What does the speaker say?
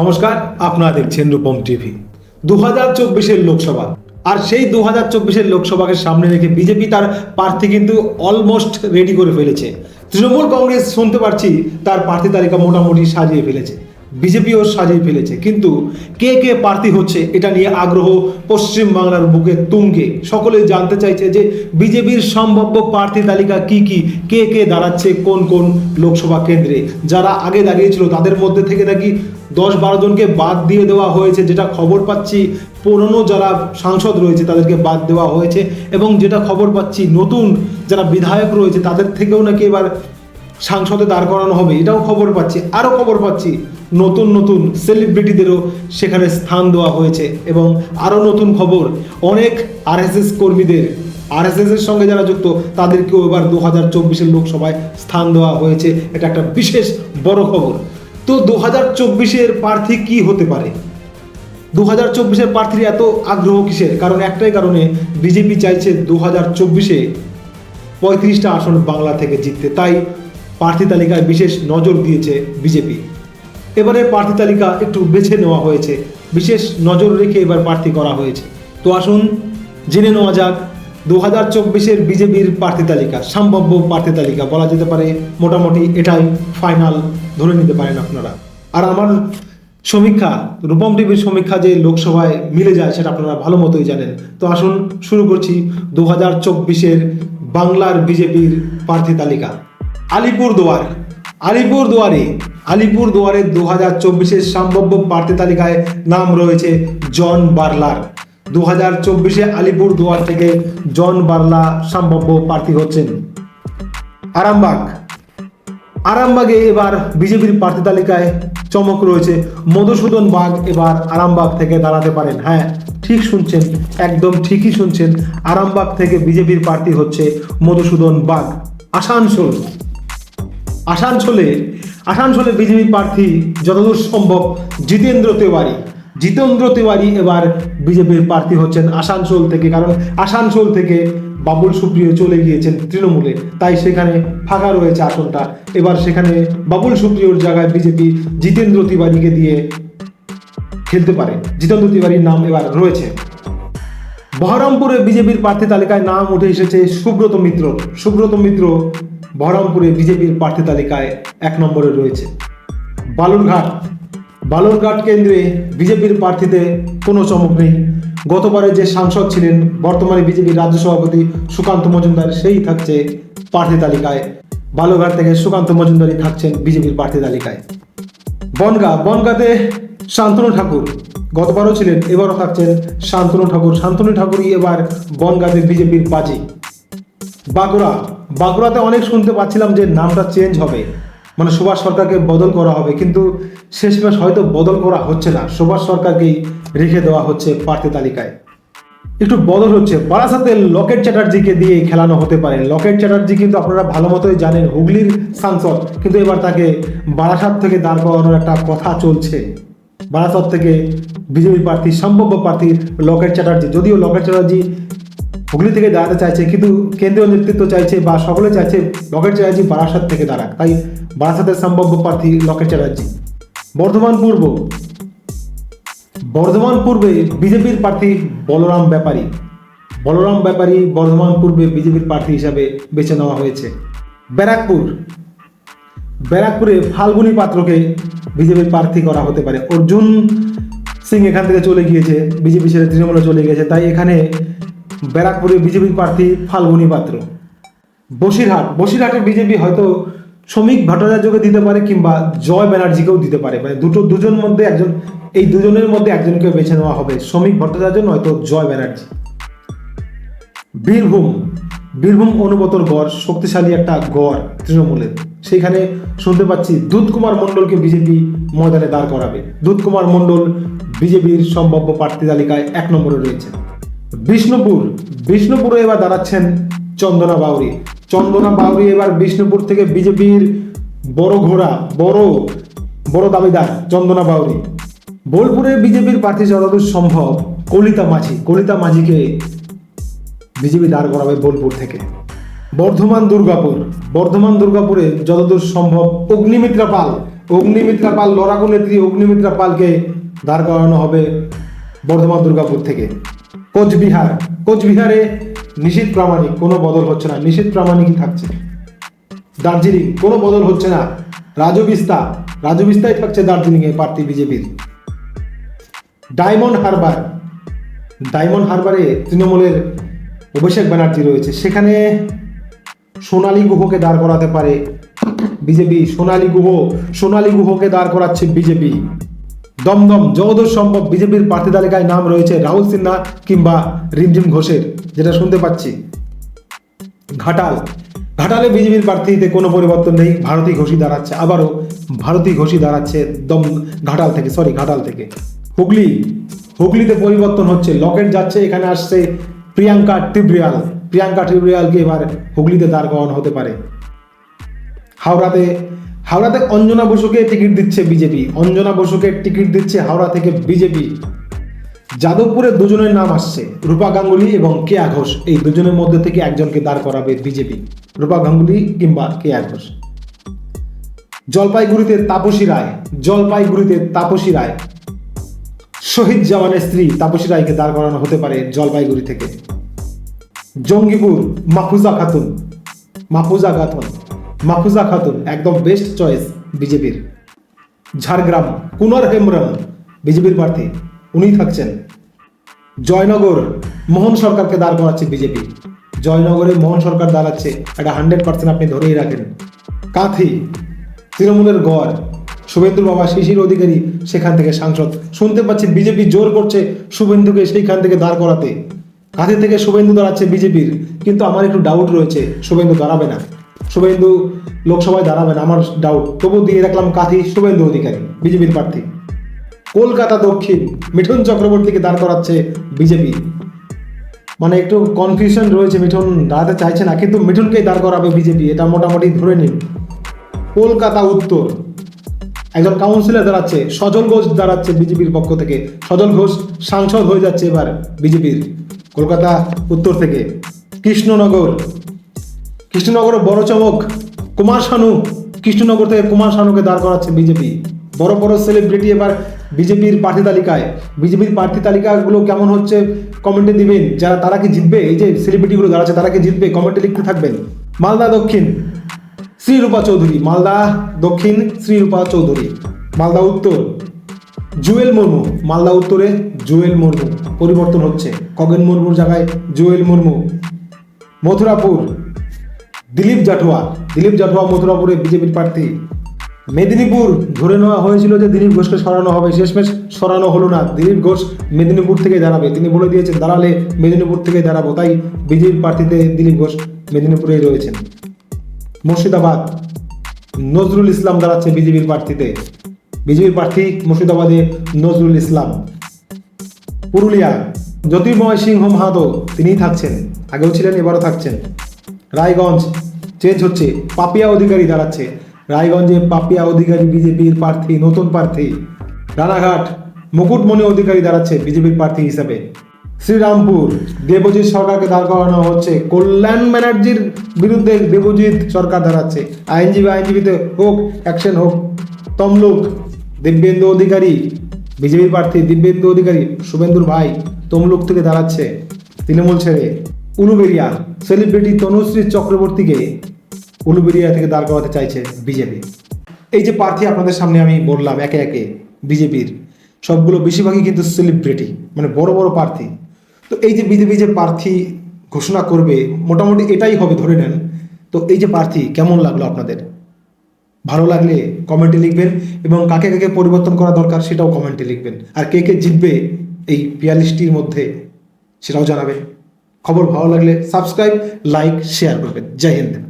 নমস্কার, আপনারা দেখছেন রূপম টিভি। দু হাজার চব্বিশের লোকসভা। আর সেই দু হাজার চব্বিশের লোকসভাকে সামনে রেখে বিজেপি তার প্রার্থী কিন্তু অলমোস্ট রেডি করে ফেলেছে। তৃণমূল কংগ্রেস শুনতে পারছি, তার প্রার্থী তালিকা মোটামুটি সাজিয়ে ফেলেছে। বিজেপিও সাজিয়ে ফেলেছে। কিন্তু কে কে প্রার্থী হচ্ছে, এটা নিয়ে আগ্রহ পশ্চিম বাংলার বুকে তুঙ্গে। সকলে জানতে চাইছে যে বিজেপির সম্ভাব্য প্রার্থী তালিকা কি কি, কে কে দাঁড়াচ্ছে কোন কোন লোকসভা কেন্দ্রে। যারা আগে দাঁড়িয়েছিল তাদের মধ্যে থেকে নাকি দশ বারো জনকে বাদ দিয়ে দেওয়া হয়েছে, যেটা খবর পাচ্ছি পুরনো যারা সাংসদ রয়েছে তাদেরকে বাদ দেওয়া হয়েছে এবং যেটা খবর পাচ্ছি নতুন যারা বিধায়ক রয়েছে তাদের থেকেও নাকি এবার সাংসদে দাঁড় করানো হবে, এটাও খবর পাচ্ছি। আরও খবর পাচ্ছি, নতুন নতুন সেলিব্রিটিদেরও সেখানে স্থান দেওয়া হয়েছে এবং আরও নতুন খবর। অনেক আরএসএস কর্মীদের আরএসএস এর সঙ্গে যারা যুক্ত তাদেরকেও এবার দু হাজার চব্বিশের লোকসভায় স্থান দেওয়া হয়েছে। এটা একটা বিশেষ বড় খবর। তো দু হাজার চব্বিশের প্রার্থী কী হতে পারে? দু হাজার চব্বিশের প্রার্থীর এত আগ্রহ কিসের? কারণ একটাই কারণে বিজেপি চাইছে দু হাজার চব্বিশে পঁয়ত্রিশটা আসন বাংলা থেকে জিততে। তাই প্রার্থী তালিকায় বিশেষ নজর দিয়েছে বিজেপি। এবারে প্রার্থী তালিকা একটু বেছে নেওয়া হয়েছে। বিশেষ নজর রেখে এবার প্রার্থী করা হয়েছে। তো আসুন, জেনে নেওয়া যাক দু হাজার চব্বিশের বিজেপির প্রার্থী তালিকা, সম্ভাব্য প্রার্থী তালিকা বলা যেতে পারে মোটামুটি এটাই ফাইনাল ধরে নিতে পারেন আপনারা। আর আমার সমীক্ষা, রূপম টিভির সমীক্ষা যে লোকসভায় মিলে যায় সেটা আপনারা ভালো মতোই জানেন। তো আসুন শুরু করছি দু হাজার চব্বিশের বাংলার বিজেপির প্রার্থী তালিকা। আলিপুরদুয়ার। আলিপুরদুয়ারে আলিপুরদুয়ারে দু হাজার চব্বিশের সম্ভাব্য প্রার্থী তালিকায় নাম রয়েছে জন বার্লার। দু হাজার চব্বিশে আলিপুরদুয়ার থেকে জন বার্লা সম্ভাব্য প্রার্থী হচ্ছেন। আরামবাগ। আরামবাগে এবার বিজেপির প্রার্থী তালিকায় চমক রয়েছে। মধুসূদন বাগ এবার আরামবাগ থেকে দাঁড়াতে পারেন। হ্যাঁ ঠিক শুনছেন, একদম ঠিকই শুনছেন। আরামবাগ থেকে বিজেপির প্রার্থী হচ্ছে মধুসূদন বাগ। আসানসোল। আসানসোলে আসানসোলে বিজেপি প্রার্থী যতদূর সম্ভব জিতেন্দ্র তেওয়ারি। জিতেন্দ্র তেওয়ারি এবার বিজেপির প্রার্থী হচ্ছেন আসানসোল থেকে, কারণ আসানসোল থেকে বাবুল সুপ্রিয় চলে গিয়েছেন তৃণমূলে। তাই সেখানে ফাঁকা রয়েছে আসনটা। এবার সেখানে বাবুল সুপ্রিয়র জায়গায় বিজেপি জিতেন্দ্র তিওয়ারিকে দিয়ে খেলতে পারে। জিতেন্দ্র তিওয়ারির নাম এবার রয়েছে। বহরমপুরে বিজেপির প্রার্থী তালিকায় নাম উঠে এসেছে সুব্রত মিত্র। সুব্রত মিত্র বহরমপুরে বিজেপির প্রার্থী তালিকায় এক নম্বরে রয়েছে। বালুরঘাট বালুরঘাট কেন্দ্রে বিজেপির প্রার্থীতে কোনো চমক নেই। গতবারে যে সাংসদ ছিলেন, বর্তমানে বিজেপির রাজ্য সভাপতি সুকান্ত মজুমদার, সেই থাকছে প্রার্থী তালিকায়। বালুরঘাট থেকে সুকান্ত মজুমদারই থাকছেন বিজেপির প্রার্থী তালিকায়। বনগা, বনগাতে শান্তনু ঠাকুর। গতবারও ছিলেন, এবারও থাকছেন শান্তনু ঠাকুর। শান্তনু ঠাকুরই এবার বনগাতে বিজেপির বাজি। বাঁকুড়া, বাঁকুড়াতে অনেক শুনতে পাচ্ছিলাম যে নামটা চেঞ্জ হবে। মানে সুভাষ সরকারকে বদল করা হবে, কিন্তু শেষমেশ হয়তো বদল করা হচ্ছে না। সুভাষ সরকারকেই রেখে দেওয়া হচ্ছে প্রার্থী তালিকায়। একটু বদল হচ্ছে। বারাসাতে লকেট চ্যাটার্জিকে দিয়ে খেলানো হতে পারে। লকেট চ্যাটার্জি কিন্তু আপনারা ভালো মতোই জানেন, হুগলির সাংসদ। কিন্তু এবার তাকে বারাসাত থেকে দাঁড় করানোর একটা কথা চলছে। বারাসাত থেকে বিজেপি প্রার্থী, সম্ভাব্য প্রার্থী লকেট চ্যাটার্জি। যদিও লকেট চ্যাটার্জি হুগলি থেকে দাঁড়াতে চাইছে, কিন্তু কেন্দ্রীয় নেতৃত্ব চাইছে বা সকলে চাইছে লকেট চ্যাটার্জি বারাসাত থেকে দাঁড়াক। তাই বারাসাতের সম্ভাব্য প্রার্থী লকেট চ্যাটার্জি। বর্ধমান পূর্ব। বর্ধমান পূর্বে বিজেপির প্রার্থী বলরাম ব্যাপারী। বলরাম ব্যাপারী বর্ধমান পূর্বে বিজেপির প্রার্থী হিসাবে বেছে নেওয়া হয়েছে। ব্যারাকপুর। ব্যারাকপুরে ফাল্গুনী পাত্রকে বিজেপির প্রার্থী করা হতে পারে। অর্জুন সিং এখান থেকে চলে গিয়েছে, বিজেপি ছেড়ে তৃণমূলে চলে গিয়েছে। তাই এখানে ব্যারাকপুরে বিজেপি প্রার্থী ফাল্গুনী পাত্র। বসিরহাট বসিরহাটের বিজেপি হয়তো শ্রমিক ভট্টাচার্যকে দিতে পারে কিংবা জয় ব্যানার্জিকেও দিতে পারে। মানে দুটো দুজন মধ্যে একজন এই দুজনের মধ্যে একজনকে বেছে নেওয়া হবে শ্রমিক ভট্টাচার্য, নয়তো জয় ব্যানার্জি। বীরভূম বীরভূম অনুবতর গড় শক্তিশালী একটা গড় তৃণমূলের। সেইখানে শুনতে পাচ্ছি দুধ কুমার মণ্ডলকে বিজেপি ময়দানে দাঁড় করাবে। দুধ কুমার মণ্ডল বিজেপির সম্ভাব্য প্রার্থী তালিকায় এক নম্বরে রয়েছে। বিষ্ণুপুর, বিষ্ণুপুরে এবার দাঁড়াচ্ছেন চন্দনা বাউরি। চন্দনা বাউরি এবার বিষ্ণুপুর থেকে বিজেপির বড় ঘোড়া, বড় বড় দাবিদার চন্দনা বাউরি। বোলপুরে বিজেপির প্রার্থী যতদূর সম্ভব কলিতা মাঝি। কলিতা মাঝিকে বিজেপি দাঁড় করাবে বোলপুর থেকে। বর্ধমান দুর্গাপুর। বর্ধমান দুর্গাপুরে যতদূর সম্ভব অগ্নিমিত্রা পাল। অগ্নিমিত্রা পাল লড়াকু নেত্রী অগ্নিমিত্রা পালকে দাঁড় করানো হবে বর্ধমান দুর্গাপুর থেকে। কোচবিহার। কোচবিহারে নিশীত প্রামাণিক, কোনো বদল হচ্ছে না। নিশীত প্রামাণিকই থাকছে। দার্জিলিং, কোনো বদল হচ্ছে না। রাজু বিস্তা রাজু বিস্তাই থাকছে দার্জিলিংয়ে প্রার্থী বিজেপির। ডায়মন্ড হারবার, ডায়মন্ড হারবারে তৃণমূলের অভিষেক ব্যানার্জি রয়েছে। সেখানে সোনালী গুহকে দাঁড় করাতে পারে বিজেপি। সোনালী গুহ, সোনালী গুহকে দাঁড় করাচ্ছে বিজেপি। দমদম যতদূর সম্ভব বিজেপির প্রার্থী তালিকায় নাম রয়েছে রাহুল সিনহা কিংবা রিমঝিম ঘোষের, যেটা শুনতে পাচ্ছি। ঘাটাল। ঘাটালে বিজেপির প্রার্থীতে কোনো পরিবর্তন নেই, ভারতী ঘোষী দাঁড়াচ্ছে। আবারও ভারতী ঘোষী দাঁড়াচ্ছে দম, ঘাটাল থেকে সরি ঘাটাল থেকে। হুগলি। হুগলিতে পরিবর্তন হচ্ছে, লকেট যাচ্ছে, এখানে আসছে প্রিয়াঙ্কা টিব্রিয়াল। প্রিয়াঙ্কা টিব্রিয়ালকে এবার হুগলিতে দাঁড় করানো হতে পারে। হাওড়াতে হাওড়াতে অঞ্জনা বসুকে টিকিট দিচ্ছে বিজেপি। অঞ্জনা বসুকে টিকিট দিচ্ছে হাওড়া থেকে বিজেপি। যাদবপুরে দুজনের নাম আসছে, রূপা গাঙ্গুলি এবং কেয়া ঘোষ। এই দুজনের মধ্যে থেকে একজনকে দাঁড় করাবে বিজেপি, রূপা গাঙ্গুলি কিংবা কেয়া ঘোষ। জলপাইগুড়িতে তাপসী রায়, জলপাইগুড়িতে তাপসী রায়। শহীদ জওয়ানের স্ত্রী তাপসী রায়কে দাঁড় করানো হতে পারে জলপাইগুড়ি থেকে। জঙ্গিপুর মাহফুজা খাতুন মাহফুজা খাতুন। মাহফুজা খাতুন, একদম বেস্ট চয়েস বিজেপির। ঝাড়গ্রাম, কুনর হেমব্রম, বিজেপির প্রার্থী উনি থাকছেন। জয়নগর, মোহন সরকারকে দাঁড় করাচ্ছে বিজেপি। জয়নগরে মোহন সরকার দাঁড়াচ্ছে, এটা হান্ড্রেড পার্সেন্ট আপনি ধরেই রাখেন। কাঁথি, তৃণমূলের গড়, শুভেন্দু বাবা শিশির অধিকারী সেখান থেকে সাংসদ। শুনতে পাচ্ছি বিজেপি জোর করছে শুভেন্দুকে সেইখান থেকে দাঁড় করাতে। কাঁথি থেকে শুভেন্দু দাঁড়াচ্ছে বিজেপির, কিন্তু আমার একটু ডাউট রয়েছে, শুভেন্দু দাঁড়াবে না। শুভেন্দু লোকসভায় দাঁড়াবে না আমার ডাউট তবু দিয়ে রাখলাম কাঁথি শুভেন্দু অধিকারী, বিজেপির প্রার্থী। কলকাতা দক্ষিণ, মিঠুন চক্রবর্তীকে দাঁড় করাচ্ছে বিজেপি। মানে একটু কনফিউশন রয়েছে, মিঠুন দাঁড়াতে চাইছে না, কিন্তু মিঠুনকেই দাঁড় করাবে বিজেপি, এটা মোটামুটি ধরে নিন। কলকাতা উত্তর, একজন কাউন্সিলর দাঁড়াচ্ছে, সজল ঘোষ দাঁড়াচ্ছে বিজেপির পক্ষ থেকে। সজল ঘোষ সাংসদ হয়ে যাচ্ছে এবার বিজেপির। কলকাতা উত্তর থেকে, কৃষ্ণনগর কৃষ্ণনগরে বড় চমক কুমার শানু, কৃষ্ণনগর থেকে কুমার শানুকে দাঁড় করাচ্ছে বিজেপি। বড় বড় সেলিব্রিটি এবার বিজেপির প্রার্থী তালিকায়। বিজেপির প্রার্থী তালিকাগুলো কেমন হচ্ছে কমেন্টে দিবেন। যারা, তারা কি জিতবে? এই যে সেলিব্রিটিগুলো দাঁড়াচ্ছে, তারা কি জিতবে? কমেন্টে লিখতে থাকবেন। মালদা দক্ষিণ, শ্রীরূপা চৌধুরী। মালদা দক্ষিণ, শ্রীরূপা চৌধুরী। মালদা উত্তর, জুয়েল মুর্মু। মালদা উত্তরে জুয়েল মুর্মু। পরিবর্তন হচ্ছে। খগেন মুর্মুর জায়গায় জুয়েল মুর্মু। মথুরাপুর দিলীপ জাটুয়া দিলীপ জাটুয়া মথুরাপুরে বিজেপির প্রার্থী। মেদিনীপুর ধরে নেওয়া হয়েছিল যে দিলীপ ঘোষকে সরানো হবে, শেষমেশ সরানো হলো না। দিলীপ ঘোষ মেদিনীপুর থেকে দাঁড়াবে। তিনি বলে দিয়েছেন, দাঁড়ালে মেদিনীপুর থেকে দাঁড়াবো। তাই বিজেপির প্রার্থীতে দিলীপ ঘোষ মেদিনীপুরেই রয়েছেন। মুর্শিদাবাদ, নজরুল ইসলাম দাঁড়াচ্ছে বিজেপির প্রার্থীতে। বিজেপির প্রার্থী মুর্শিদাবাদে নজরুল ইসলাম। পুরুলিয়া, জ্যোতির্ময় সিংহ মাহাতো, তিনিই থাকছেন। আগেও ছিলেন, এবারও থাকছেন। রায়গঞ্জ চেঞ্জ হচ্ছে, পাপিয়া অধিকারী দাঁড়াচ্ছে। রায়গঞ্জে পাপিয়া অধিকারী বিজেপির প্রার্থী, নতুন প্রার্থী। রানাঘাট, মুকুটমণি অধিকারী দাঁড়াচ্ছে বিজেপির প্রার্থী হিসাবে। শ্রীরামপুর, দেবজিৎ সরকারকে দাঁড় করানো হচ্ছে। কল্যাণ ব্যানার্জির বিরুদ্ধে দেবজিৎ সরকার দাঁড়াচ্ছে। আইনজীবী আইনজীবীতে হোক অ্যাকশন হোক, তমলুক, দিব্যেন্দু অধিকারী, বিজেপির প্রার্থী দিব্যেন্দু অধিকারী, শুভেন্দুর ভাই তমলুক থেকে দাঁড়াচ্ছে। তৃণমূল ছেড়ে। উলুবেরিয়া সেলিব্রিটি তনুশ্রী চক্রবর্তীকে উলুবেরিয়া থেকে দাঁড় করাতে চাইছে বিজেপি। এই যে প্রার্থী আপনাদের সামনে আমি বললাম, একে একে বিজেপির, সবগুলো বেশিরভাগই কিন্তু সেলিব্রিটি মানে বড় বড় প্রার্থী। তো এই যে বিজেপি যে প্রার্থী ঘোষণা করবে, মোটামুটি এটাই হবে ধরে নেন। তো এই যে প্রার্থী, কেমন লাগল আপনাদের? ভালো লাগলে কমেন্টে লিখবেন এবং কাকে কাকে পরিবর্তন করা দরকার সেটাও কমেন্টে লিখবেন। আর কে কে জিতবে এই বিয়াল্লিশটির মধ্যে সেটাও জানাবেন। খবর ভালো লাগলে সাবস্ক্রাইব লাইক শেয়ার করবেন। জয় হিন্দ।